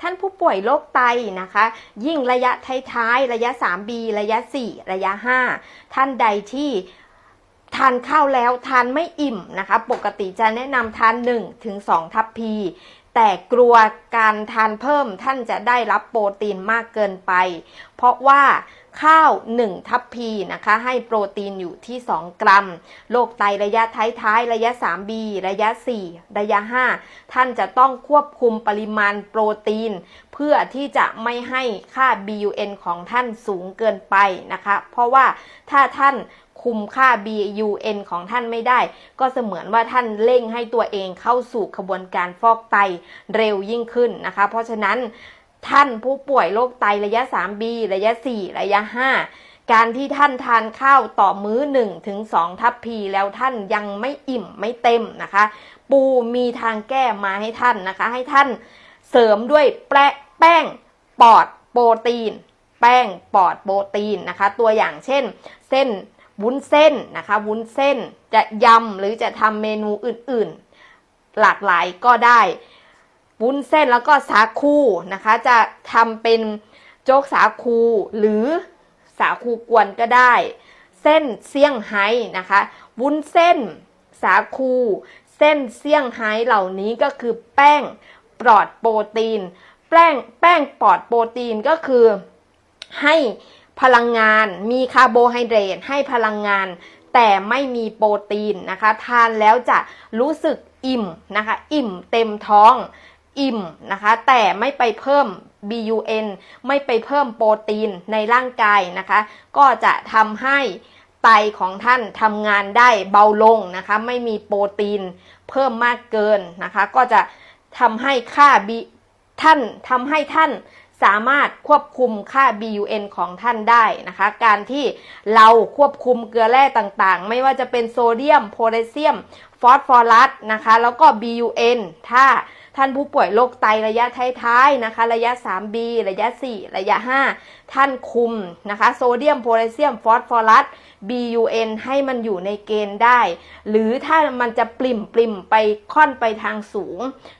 ท่านผู้ป่วยโรคไตนะคะ ยิ่งระยะท้ายๆระยะ 3B ระยะ 4 ระยะ 5 ท่านใดที่ทานข้าวแล้วทานไม่อิ่มนะคะ ปกติจะแนะนำทาน1ถึง2ทัพพี แต่กลัวการทานเพิ่มท่านจะได้รับโปรตีนมากเกินไป เพราะว่าข้าว 1 ทัพพีนะคะ ให้โปรตีนอยู่ที่ 2 กรัม โรคไตระยะท้ายๆ ระยะ 3B ระยะ 4 ระยะ 5 ท่านจะต้องควบคุมปริมาณโปรตีน เพื่อที่จะไม่ให้ค่า BUN ของท่านสูงเกินไปนะคะ เพราะว่าถ้าท่านคุมค่า BUN ของท่านไม่ได้ ก็เสมือนว่าท่านเร่งให้ตัวเองเข้าสู่ขบวนการฟอกไตเร็วยิ่งขึ้นนะคะ เพราะฉะนั้น ท่านผู้ป่วยโรคไตระยะ 3B ระยะ 4 ระยะ 5 การที่ท่านทานข้าวต่อมื้อ1ถึง2ทัพพีแล้วท่านยังไม่อิ่มไม่เต็มนะคะ ปูมีทางแก้มาให้ท่านนะคะ ให้ท่านเสริมด้วยแป้แป้งปอดโปรตีน แป้งปอดโปรตีนนะคะ ตัวอย่างเช่น เส้นวุ้นเส้นนะคะ วุ้นเส้นจะยำหรือจะทำเมนูอื่นๆ หลากหลายก็ได้ วุ้นเส้นแล้วก็สาคูนะคะ จะทำเป็นโจ๊กสาคูหรือสาคูกวนก็ได้ เส้นเซี่ยงไฮ้นะคะ วุ้นเส้นสาคู เส้นเซี่ยงไฮ้เหล่านี้ก็คือแป้งปลอดโปรตีน แป้งแป้งปลอดโปรตีนก็คือให้พลังงานมีคาร์โบไฮเดรตให้พลังงาน แต่ไม่มีโปรตีนนะคะ ทานแล้วจะรู้สึกอิ่มนะคะ อิ่มเต็มท้อง อิ่มนะคะแต่ไม่ไปเพิ่ม BUN ไม่ไปเพิ่มโปรตีนในร่างกายนะคะ ก็จะทำให้ไตของท่านทำงานได้เบาลงนะคะ ไม่มีโปรตีนเพิ่มมากเกินนะคะ ก็จะทำให้ค่า B ท่านทำให้ท่านสามารถควบคุมค่า BUN ของท่านได้นะคะ การที่เราควบคุมเกลือแร่ต่างๆ ไม่ว่าจะเป็นโซเดียม โพแทสเซียม ฟอสฟอรัสนะคะแล้วก็ BUN ถ้าท่านผู้ป่วยโรคไตระยะท้ายๆนะคะ ระยะ 3B ระยะ 4 ระยะ 5 ท่านคุมนะคะ โซเดียมโพแทสเซียมฟอสฟอรัส BUN ให้มันอยู่ในเกณฑ์ได้ หรือถ้ามันจะปริ่มปริ่มไปค่อนไปทางสูง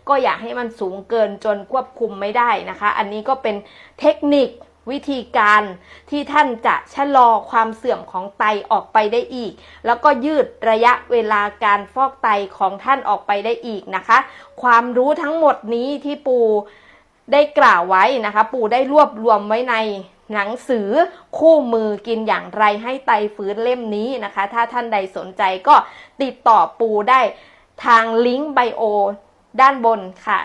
ก็อย่าให้มันสูงเกินจนควบคุมไม่ได้นะคะ อันนี้ก็เป็นเทคนิค วิธีการที่ท่านจะชะลอความเสื่อมของไตออกไปได้อีก แล้วก็ยืดระยะเวลาการฟอกไตของท่านออกไปได้อีกนะคะ ความรู้ทั้งหมดนี้ที่ปูได้กล่าวไว้นะคะ ปูได้รวบรวมไว้ในหนังสือคู่มือกินอย่างไรให้ไตฟื้นเล่มนี้นะคะ ถ้าท่านใดสนใจก็ติดต่อปูได้ทางลิงก์ไบโอด้านบนค่ะ